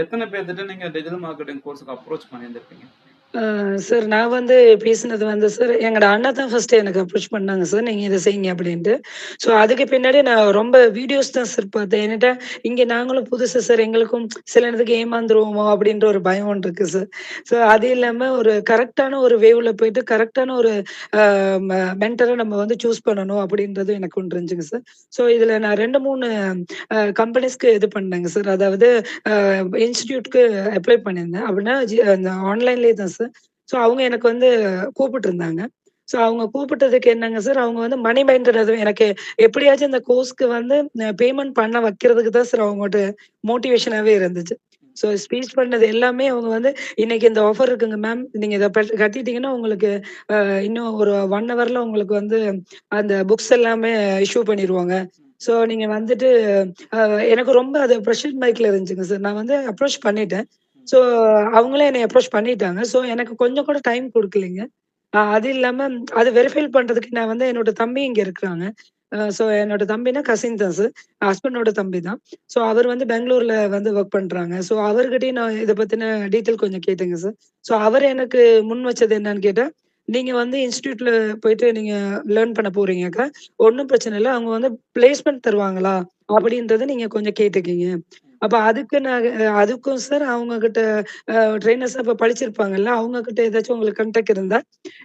எத்தன பேர்த்திட்ட நீங்க டிஜிட்டல் மார்க்கெட்டிங் கோர்ஸுக்கு அப்ரோச் பண்ணியிருந்திருப்பீங்க? சார் நான் வந்து பேசினது வந்து சார் எங்களோட அண்ணா தான் ஃபர்ஸ்ட் எனக்கு அப்ரோச் பண்ணாங்க சார். நீங்க இதை செய்யுங்க அப்படின்ட்டு ஸோ அதுக்கு பின்னாடி நான் ரொம்ப வீடியோஸ் தான் சார் பார்த்தேன். என்னட்டா இங்க நாங்களும் புதுசு சார் எங்களுக்கும் சில நேரத்துக்கு ஏமாந்துருவோமோ அப்படின்ற ஒரு பயம் ஒன்று இருக்கு சார். ஸோ அது இல்லாம ஒரு கரெக்டான ஒரு வேவ்ல போயிட்டு கரெக்டான ஒரு மென்டரை நம்ம வந்து சூஸ் பண்ணணும் அப்படின்றதும் எனக்கு ஒன்று இருந்துச்சுங்க சார். ஸோ இதுல நான் ரெண்டு மூணு கம்பெனிஸ்க்கு இது பண்ணேங்க சார். அதாவது இன்ஸ்டியூட்க்கு அப்ளை பண்ணியிருந்தேன். அப்படின்னா அந்த ஆன்லைன்லேயே தான் சார். ஸோ அவங்க எனக்கு வந்து கூப்பிட்டு இருந்தாங்க ஸோ அவங்க கூப்பிட்டதுக்கு என்னங்க சார், அவங்க வந்து மணி மைண்டட் அது எனக்கு எப்படியாச்சும் இந்த கோர்ஸ்க்கு வந்து பேமெண்ட் பண்ண வைக்கிறதுக்கு தான் சார் அவங்கள்ட்ட மோட்டிவேஷனாகவே இருந்துச்சு. ஸோ ஸ்பீச் பண்ணது எல்லாமே அவங்க வந்து இன்னைக்கு இந்த ஆஃபர் இருக்குங்க மேம். நீங்க இத கட்டிட்டீங்கன்னா உங்களுக்கு இன்னும் ஒரு ஒன் ஹவர்ல உங்களுக்கு வந்து அந்த புக்ஸ் எல்லாமே இஷ்யூ பண்ணிருவாங்க. ஸோ நீங்க வந்துட்டு எனக்கு ரொம்ப அது பிரஷர் மைக்ல இருந்துச்சுங்க சார். நான் வந்து அப்ரோச் பண்ணிட்டேன். ஸோ அவங்களே என்னை அப்ரோச் பண்ணிட்டாங்க. ஸோ எனக்கு கொஞ்சம் கூட டைம் கொடுக்கலைங்க அது இல்லாம அது வெரிஃபை பண்றதுக்கு நான் வந்து என்னோட தம்பி இங்க இருக்கிறாங்க. ஸோ என்னோட தம்பினா கசின் தான் சார். ஹஸ்பண்டோட தம்பி தான். ஸோ அவர் வந்து பெங்களூர்ல வந்து ஒர்க் பண்றாங்க. ஸோ அவர்கிட்டயும் நான் இதை பத்தின டீட்டெயில் கொஞ்சம் கேட்டேங்க சார். ஸோ அவர் எனக்கு முன் வச்சது என்னன்னு கேட்டா, நீங்க வந்து இன்ஸ்டியூட்ல போயிட்டு நீங்க லேர்ன் பண்ண போறீங்கக்கா, ஒன்றும் பிரச்சனை இல்லை அவங்க வந்து பிளேஸ்மெண்ட் தருவாங்களா? அப்படின்றத நீங்க கொஞ்சம் கேட்டுக்கீங்க அப்ப அதுக்கு நான் அதுக்கும் சார் அவங்க கிட்ட ட்ரைனர்ஸ் ட்ரெய்னர்ஸ் அப்ப படிச்சிருப்பாங்கல்ல. அவங்க கிட்ட ஏதாச்சும் உங்களுக்கு கண்டக்ட் இருந்தா,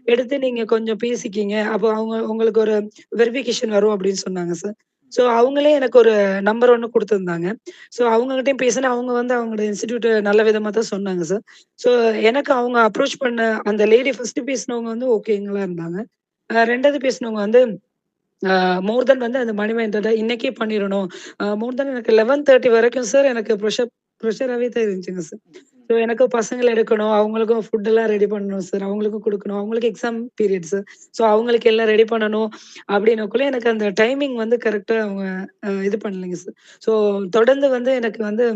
எடுத்து நீங்க கொஞ்சம் பேசிக்கிங்க. அப்போ அவங்க உங்களுக்கு ஒரு வெரிஃபிகேஷன் வரும் அப்படின்னு சொன்னாங்க சார். ஸோ அவங்களே எனக்கு ஒரு நம்பர் ஒன்று கொடுத்துருந்தாங்க ஸோ அவங்ககிட்டயும் பேசினா அவங்க வந்து அவங்களோட இன்ஸ்டிடியூட் நல்ல விதமாக தான் சொன்னாங்க சார். ஸோ எனக்கு அவங்க அப்ரோச் பண்ண அந்த லேடி ஃபர்ஸ்ட் பேசினவங்க வந்து ஓகேங்களா இருந்தாங்க. ரெண்டாவது பேசினவங்க வந்து மோர் தென் வந்து அந்த மணி இன்னைக்கே பண்ணிடணும் மோர் தென் எனக்கு 11:30 வரைக்கும் சார் எனக்கு ப்ரெஷர் ப்ரெஷராகவே தான் சார். ஸோ எனக்கு பசங்களை எடுக்கணும். அவங்களுக்கும் ஃபுட் எல்லாம் ரெடி பண்ணணும் சார். அவங்களுக்கும் கொடுக்கணும் அவங்களுக்கு எக்ஸாம் பீரியட் சார். ஸோ அவங்களுக்கு எல்லாம் ரெடி பண்ணணும். அப்படின்னக்குள்ளே எனக்கு அந்த டைமிங் வந்து கரெக்டாக அவங்க இது பண்ணலைங்க சார். ஸோ தொடர்ந்து வந்து எனக்கு வந்து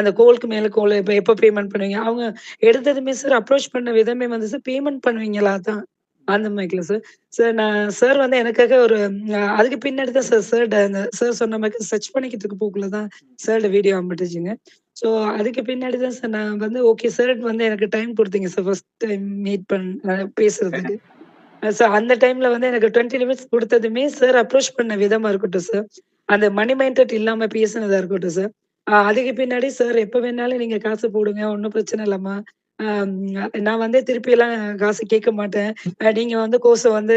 அந்த கோலுக்கு மேலே கோல் இப்போ எப்போ பேமெண்ட் பண்ணுவீங்க? அவங்க எடுத்ததுமே சார் அப்ரோச் பண்ண விதமே வந்து சார் பேமெண்ட் பண்ணுவீங்களா தான் அந்த மைக்ல சார். சார் நான் சார் வந்து எனக்காக ஒரு அதுக்கு பின்னாடி தான் சார் சார்ட்ட அந்த சார் சொன்ன மாதிரி சர்ச் பண்ணிக்கிட்டு இருக்க போக்குல தான் சார்ட்ட வீடியோ அனுப்பிட்டுச்சுங்க. ஸோ அதுக்கு பின்னாடி தான் சார் நான் வந்து ஓகே சார் வந்து எனக்கு டைம் குடுத்தீங்க சார் ஃபர்ஸ்ட் டைம் மீட் பண் பேசுறதுக்கு. சார் அந்த டைம்ல வந்து எனக்கு 20 நிமிட்ஸ் குடுத்ததுமே சார் அப்ரோச் பண்ண விதமா இருக்கட்டும் சார். அந்த மணி மைண்டட் இல்லாம பேசினதா இருக்கட்டும் சார். அதுக்கு பின்னாடி சார் எப்ப வேணாலும் நீங்க காசு போடுங்க. ஒன்னும் பிரச்சனை இல்லாம நான் வந்து திருப்பிலாம் காசு கேட்க மாட்டேன். நீங்க வந்து கோர்ஸ வந்து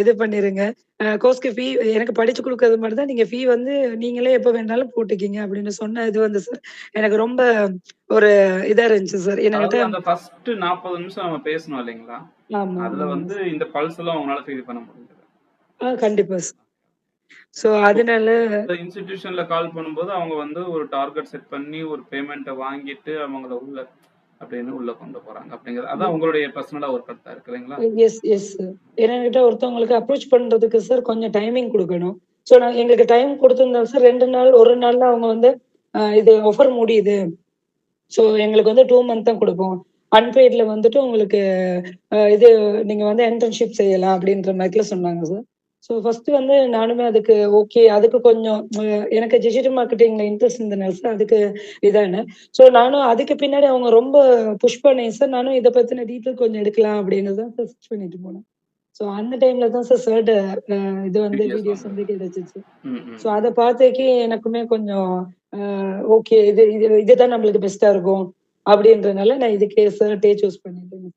இது பண்ணிருங்க. கோர்ஸ்க்கு ஃபீ எனக்கு படிச்சு குடுக்கறது மட்டும் தான் நீங்க ஃபீ வந்து நீங்களே எப்ப வேணாலும் போட்டுக்கீங்க அப்டின்னு சொன்ன இது வந்து சார் எனக்கு ரொம்ப ஒரு இதா இருந்துச்சு சார். என்கிட்ட அந்த ஃபர்ஸ்ட்டு 40 நிமிஷம் நம்ம பேசினோம் இல்லைங்களா? அதுல வந்து. இந்த பல்ஸ் எல்லாம் உங்களால ஃபீல் பண்ண முடிஞ்சதா? ஆ கண்டிப்பா சார். இப்போ அதனால இன்ஸ்டிடியூஷன்ல கால் பண்ணும்போது அவங்க வந்து ஒரு டார்கெட் செட் பண்ணி ஒரு பேமெண்ட்ட வாங்கிட்டு அவங்கள உள்ள அப்படின்னு உள்ள கொண்டு போறாங்க. அப்படிங்கறது அதான் உங்களுடைய பர்சனலா ஒரு கருத்தா இருக்கு எஸ், எஸ் ஏன்னா என்கிட்ட ஒருத்தவங்களுக்கு அப்ரோச் பண்றதுக்கு சார் கொஞ்சம் டைமிங் கொடுக்கணும். ஸோ நான் எங்களுக்கு டைம் குடுத்திருந்தா சார் ரெண்டு நாள், ஒரு நாள்ல அவங்க வந்து இது ஆஃபர் முடியுது. ஸோ எங்களுக்கு வந்து டூ மந்த் தான் கொடுப்போம். அன்பெய்ட்ல வந்துட்டு உங்களுக்கு இது நீங்க வந்து இன்டர்ன்ஷிப் செய்யலாம் அப்படின்ற மாரில சொன்னாங்க சார். ஸோ ஃபர்ஸ்ட்டு வந்து நானுமே அதுக்கு ஓகே. அதுக்கு கொஞ்சம் எனக்கு டிஜிட்டல் மார்க்கெட்டிங்ல இன்ட்ரெஸ்ட் இருந்தனால சார் அதுக்கு இதானேன். ஸோ நானும் அதுக்கு பின்னாடி அவங்க ரொம்ப புஷ் பண்ணேன் சார். நானும் இத பத்தின டீட்டெயில் கொஞ்சம் எடுக்கலாம் அப்டின்னு தான் சார் சர்ச் பண்ணிட்டு போனேன். ஸோ அந்த டைம்ல தான் சார் சார்ட்ட அ இது வந்து வீடியோஸ். வந்து கிடைச்சுச்சு. ஸோ அத பாத்தக்கி எனக்குமே கொஞ்சம் ஓகே இது இது இதுதான் நம்மளுக்கு பெஸ்ட்டா இருக்கும். அப்டின்றனால நான் இதுக்கே சார்ட்டயே சூஸ் பண்ணினேன்.